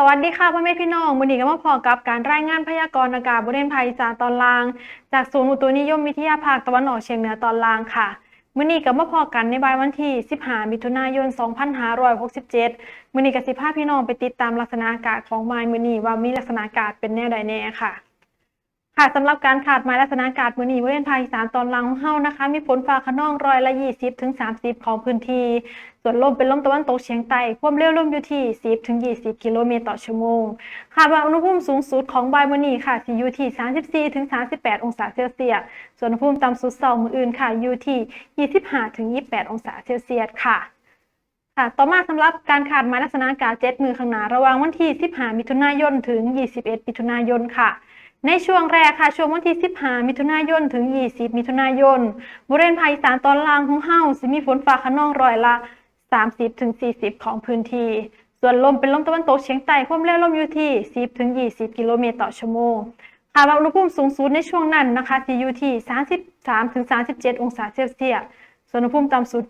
สวัสดีค่ะพ่อแม่พี่น้องวันนี้ก็มาพอกับการรายงานพยากรณ์อากาศบริเวณภาคอีสานตอนล่าง จากศูนย์อุตุนิยมวิทยาภาคตะวันออกเฉียงเหนือตอนล่างค่ะมื่อนี้ก็มาพอกันในบ่ายวันที่ 15 มิถุนายน 2567มื้อนี้ก็สิภาพี่น้องไปติดตามลักษณะอากาศของมายมื่อนี้ว่ามีลักษณะอากาศเป็นแนวใดแน่ค่ะ ค่ะสำหรับการขาดหมายลักษณะอากาศมือนีบริเวณภาคอีสานตอนล่างของเฮานะคะ มีฝนฟ้าคะนองร้อยละ 20ถึง30 ของพื้นที่ ส่วนลมเป็นลมตะวันตกเฉียงใต้ความเร็วลมอยู่ที่ 10ถึง20 กิโลเมตรต่อชั่วโมงคาดว่าอุณหภูมิสูงสุดของบ่ายมือนีค่ะสิอยู่ที่ 34ถึง38 องศาเซลเซียส ส่วนอุณหภูมิต่ำสุดเช้ามื้ออื่นค่ะอยู่ที่ 25ถึง28 องศาเซลเซียสค่ะค่ะต่อมาสำหรับการขาดหมายลักษณะอากาศ7มือข้างหน้าระหว่างวันที่ 15 มิถุนายน ถึง 21 มิถุนายน ค่ะ ในช่วงแรกค่ะ ช่วงวันที่ 15 มิถุนายน ถึง 20 มิถุนายน บริเวณภาคอีสานตอนล่างของเฮาสิมีฝนฟ้าคะนองร้อยละ 30ถึง40 ของพื้นที่ ส่วนลมเป็นลมตะวันตกเฉียงใต้ความเร็วลมอยู่ที่ 10ถึง20 กิโลเมตรต่อชั่วโมงคาดว่าอุณหภูมิสูงสุดในช่วงนั้นนะคะสิอยู่ที่ 33ถึง37 องศาเซลเซียส ส่วนอุณหภูมิต่ำสุด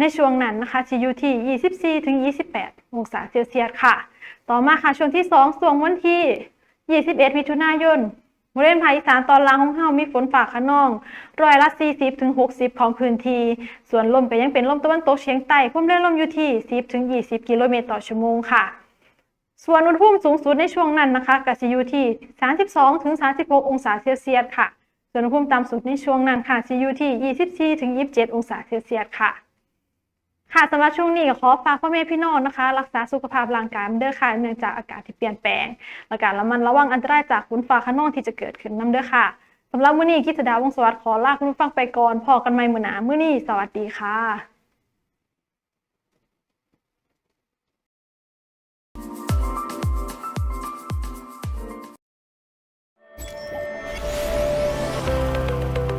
ในช่วงนั้นนะคะสิอยู่ที่ 24ถึง28 องศาเซลเซียสค่ะ ต่อมาค่ะช่วงที่ 2 ส่วงวันที่ 21มิถุนายนบริเวณภาคอีสานตอนล่างของเฮามีฝนฟ้าคะนอง ร้อยละ 40ถึง60 ของพื้นที่ ส่วนลมก็ยังเป็นลมตะวันตกเฉียงใต้ความเร็วลมอยู่ที่ 10ถึง20 กิโลเมตรต่อชั่วโมงค่ะ ส่วนอุณหภูมิสูงสุดในช่วงนั้นนะคะก็จะอยู่ที่ 32ถึง36 องศาเซลเซียสค่ะ ส่วนอุณหภูมิต่ำสุดในช่วงนั้นค่ะจะอยู่ที่ 24ถึง27 องศาเซลเซียสค่ะ ค่ะสำหรับช่วงนี้ก็ขอฝากพ่อแม่พี่น้องนะคะ รักษาสุขภาพร่างกายเด้อค่ะเนื่องจากอากาศที่เปลี่ยนแปลงและการระมัดระวังอันตรายจากฝนฟ้าขนองที่จะเกิดขึ้นนํเด้อค่ะสำหรับมื้อนี้กิจดาวงสวัสดิ์ขอลาคุณผู้ฟังไปก่อนพอกันใหม่มื้อหน้ามื้อนี้สวัสดีค่ะ